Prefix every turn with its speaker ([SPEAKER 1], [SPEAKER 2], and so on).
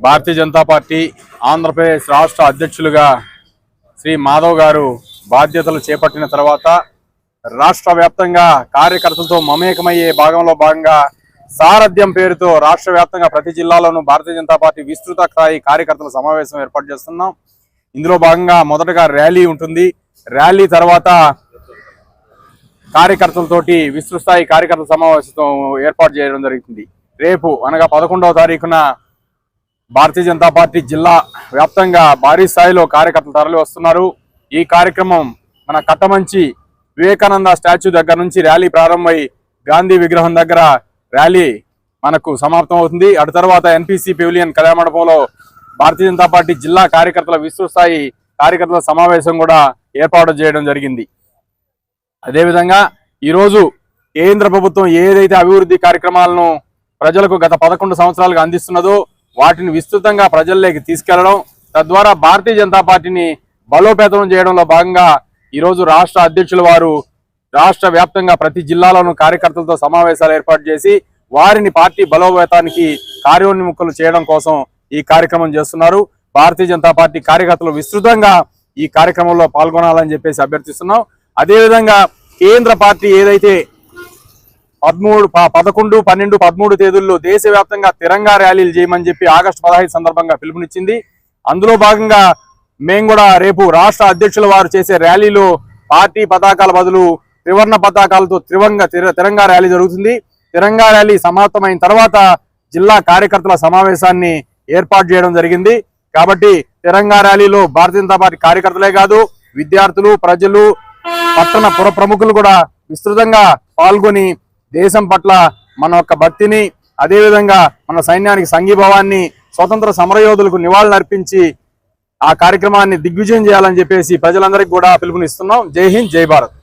[SPEAKER 1] భారతీయ Janata party Andhra Pradesh రాష్ట్ర అధ్యక్షులుగా శ్రీ మాధవ్ గారు బాధ్యతలు చేపట్టిన తర్వాత రాష్ట్ర వ్యాప్తంగా కార్యకర్తలతో మమేకమయ్యే భాగంలో భాగంగా సారథ్యం పేరుతో రాష్ట్ర వ్యాప్తంగా ప్రతి జిల్లాలోనూ భారతీయ జనతా పార్టీ విస్తృత స్థాయి కార్యకర్తల సమావేశం ఏర్పాటు చేస్తున్నాం. ఇందులో భాగంగా మొదటగా ర్యాలీ ఉంటుంది. ర్యాలీ తర్వాత కార్యకర్తలతోటి విస్తృత స్థాయి కార్యకర్తల సమావేశం ఏర్పాటు చేయడం జరుగుతుంది. రేపు అనగా పదకొండవ తారీఖున భారతీయ జనతా పార్టీ జిల్లా వ్యాప్తంగా భారీ స్థాయిలో కార్యకర్తలు తరలి వస్తున్నారు. ఈ కార్యక్రమం మన కట్టమంచి వివేకానంద స్టాచ్యూ దగ్గర నుంచి ర్యాలీ ప్రారంభమై గాంధీ విగ్రహం దగ్గర ర్యాలీ మనకు సమాప్తం అవుతుంది అటు తర్వాత ఎన్పిసి పెవిలియన్ కళ్యాణమండపంలో భారతీయ జనతా పార్టీ జిల్లా కార్యకర్తల విస్తృతస్థాయి కార్యకర్తల సమావేశం కూడా ఏర్పాటు చేయడం జరిగింది. అదేవిధంగా ఈరోజు కేంద్ర ప్రభుత్వం ఏదైతే అభివృద్ధి కార్యక్రమాలను ప్రజలకు గత పదకొండు సంవత్సరాలుగా అందిస్తున్నదో వాటిని విస్తృతంగా ప్రజల్లోకి తీసుకెళ్ళడం తద్వారా భారతీయ జనతా పార్టీని బలోపేతం చేయడంలో భాగంగా ఈరోజు రాష్ట్ర అధ్యక్షుల వారు రాష్ట్ర వ్యాప్తంగా ప్రతి జిల్లాలోనూ కార్యకర్తలతో సమావేశాలు ఏర్పాటు చేసి వారిని పార్టీ బలోపేతానికి కార్యోన్ముఖులు చేయడం కోసం ఈ కార్యక్రమం చేస్తున్నారు. భారతీయ జనతా పార్టీ కార్యకర్తలు విస్తృతంగా ఈ కార్యక్రమంలో పాల్గొనాలని చెప్పేసి అభ్యర్థిస్తున్నాం. అదేవిధంగా కేంద్ర పార్టీ ఏదైతే పదమూడు ప- పదకొండు పన్నెండు పదమూడు తేదీల్లో దేశవ్యాప్తంగా తిరంగా ర్యాలీలు చేయమని చెప్పి ఆగస్టు పదహైదు సందర్భంగా పిలుపునిచ్చింది. అందులో భాగంగా మేము కూడా రేపు రాష్ట్ర అధ్యక్షుల వారు చేసే ర్యాలీలో పార్టీ పతాకాల బదులు త్రివర్ణ పతాకాలతో త్రివంగ తిర- తిరంగా ర్యాలీ జరుగుతుంది. తిరంగా ర్యాలీ సమాప్తమైన తర్వాత జిల్లా కార్యకర్తల సమావేశాన్ని ఏర్పాటు చేయడం జరిగింది. కాబట్టి తిరంగా ర్యాలీలో భారతీయ జనతా పార్టీ కార్యకర్తలే కాదు విద్యార్థులు ప్రజలు పట్టణ పుర ప్రముఖులు కూడా విస్తృతంగా పాల్గొని దేశం పట్ల మన యొక్క భక్తిని అదేవిధంగా మన సైన్యానికి సంఘీభావాన్ని స్వతంత్ర సమరయోధులకు నివాళులర్పించి ఆ కార్యక్రమాన్ని దిగ్విజయం చేయాలని చెప్పేసి ప్రజలందరికీ కూడా పిలుపునిస్తున్నాం. జై హింద్ జై భారత్.